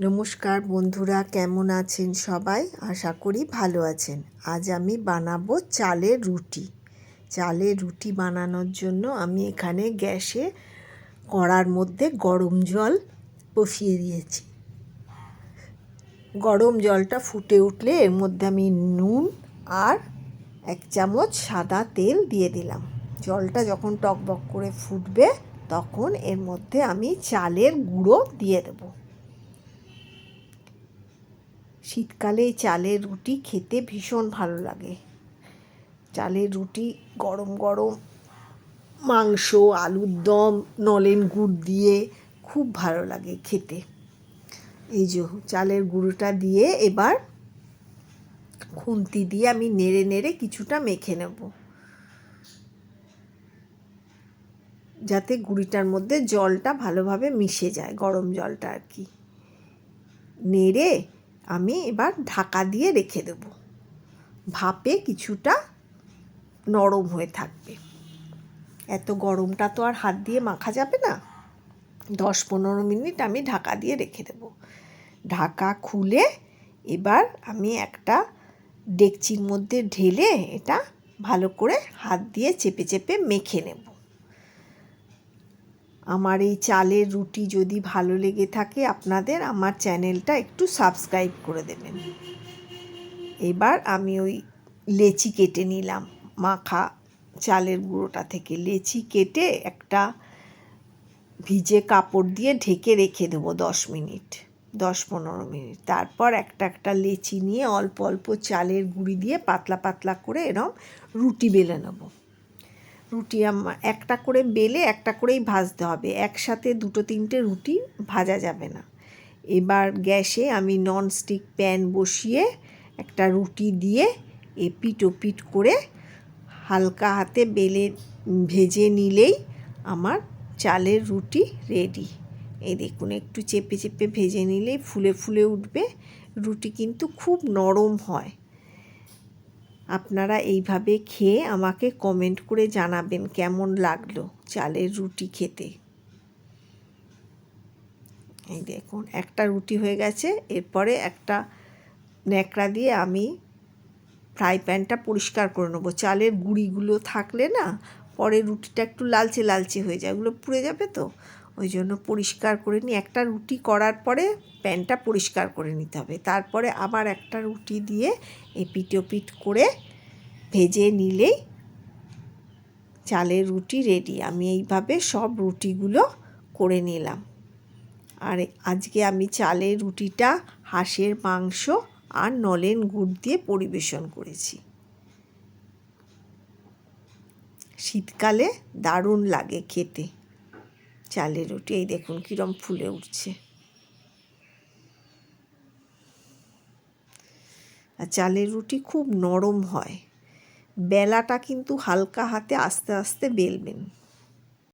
নমস্কার বন্ধুরা, কেমন আছেন সবাই? আশা করি ভালো আছেন। আজ আমি বানাবো চালের রুটি। চালের রুটি বানানোর জন্য আমি এখানে গ্যাসে কড়ার মধ্যে গরম জল বসিয়ে দিয়েছি। গরম জলটা ফুটে উঠলে এর মধ্যে আমি নুন আর এক চামচ সাদা তেল দিয়ে দিলাম। জলটা যখন টকবক করে ফুটবে, তখন এর মধ্যে আমি চালের গুঁড়ো দিয়ে দেবো। শীতকালে চালের রুটি খেতে ভীষণ ভালো লাগে। চালের রুটি গরম গরম মাংস, আলুর দম, নলেন গুড় দিয়ে খুব ভালো লাগে খেতে। এই যে চালের গুঁড়োটা দিয়ে এবার খুন্তি দিয়ে আমি নেড়ে নেড়ে কিছুটা মেখে নেব। যাতে গুঁড়িটার মধ্যে জলটা ভালোভাবে মিশে যায়, গরম জলটা আর কি। নেড়ে আমি এবার ঢাকা দিয়ে রেখে দেব। ভাপে কিছুটা নরম হয়ে থাকবে। এত গরমটা তো আর হাত দিয়ে মাখা যাবে না। দশ পনেরো মিনিট আমি ঢাকা দিয়ে রেখে দেব। ঢাকা খুলে এবার আমি একটা ডেকচির মধ্যে ঢেলে এটা ভালো করে হাত দিয়ে চেপে চেপে মেখে নেব। আমার এই চালের রুটি যদি ভালো লেগে থাকে আপনাদের, আমার চ্যানেলটা একটু সাবস্ক্রাইব করে দেবেন। এবার আমি ওই লেচি কেটে নিলাম। মাখা চালের গুঁড়োটা থেকে লেচি কেটে একটা ভিজে কাপড় দিয়ে ঢেকে রেখে দেবো দশ মিনিট, দশ পনেরো মিনিট। তারপর একটা একটা লেচি নিয়ে অল্প অল্প চালের গুঁড়ি দিয়ে পাতলা পাতলা করে এরম রুটি বেলে নেব। রুটি একটা করে বেলে একটা করেই ভাজতে হবে। একসাথে দুটো তিনটে রুটি ভাজা যাবে না। এবার গ্যাসে আমি নন স্টিক প্যান বসিয়ে একটা রুটি দিয়ে এপিট ওপিট করে হালকা হাতে বেলে ভেজে নিলেই আমার চালের রুটি রেডি এই দেখুন, একটু চেপে চেপে ভেজে নিলেই ফুলে ফুলে উঠবে। রুটি কিন্তু খুব নরম হয়। আপনারা এইভাবে খেয়ে আমাকে কমেন্ট করে জানাবেন কেমন লাগল চালের রুটি খেতে। এই দেখুন, একটা রুটি হয়ে গেছে, এরপরে একটা ন্যাকড়া দিয়ে আমি ফ্রাই প্যানটা পরিষ্কার করে নেব। চালের গুঁড়িগুলো থাকলে না, পরে রুটিটা একটু লালচে লালচে হয়ে যায়, ওগুলো পুড়ে যাবে তো? ওই জন্য পরিষ্কার করে নিই। একটা রুটি করার পরে প্যানটা পরিষ্কার করে নিতে হবে। তারপরে আবার একটা রুটি দিয়ে এপিট ওপিট করে ভেজে নিলেই চালের রুটি রেডি আমি এইভাবে সব রুটিগুলো করে নিলাম। আর আজকে আমি চালের রুটিটা হাঁসের মাংস আর নলেন গুড় দিয়ে পরিবেশন করেছি। শীতকালে দারুণ লাগে খেতে। চালের রুটি, এই দেখুন কীরম ফুলে উঠছে। আর চালের রুটি খুব নরম হয়। বেলাটা কিন্তু হালকা হাতে আস্তে আস্তে বেলবেন।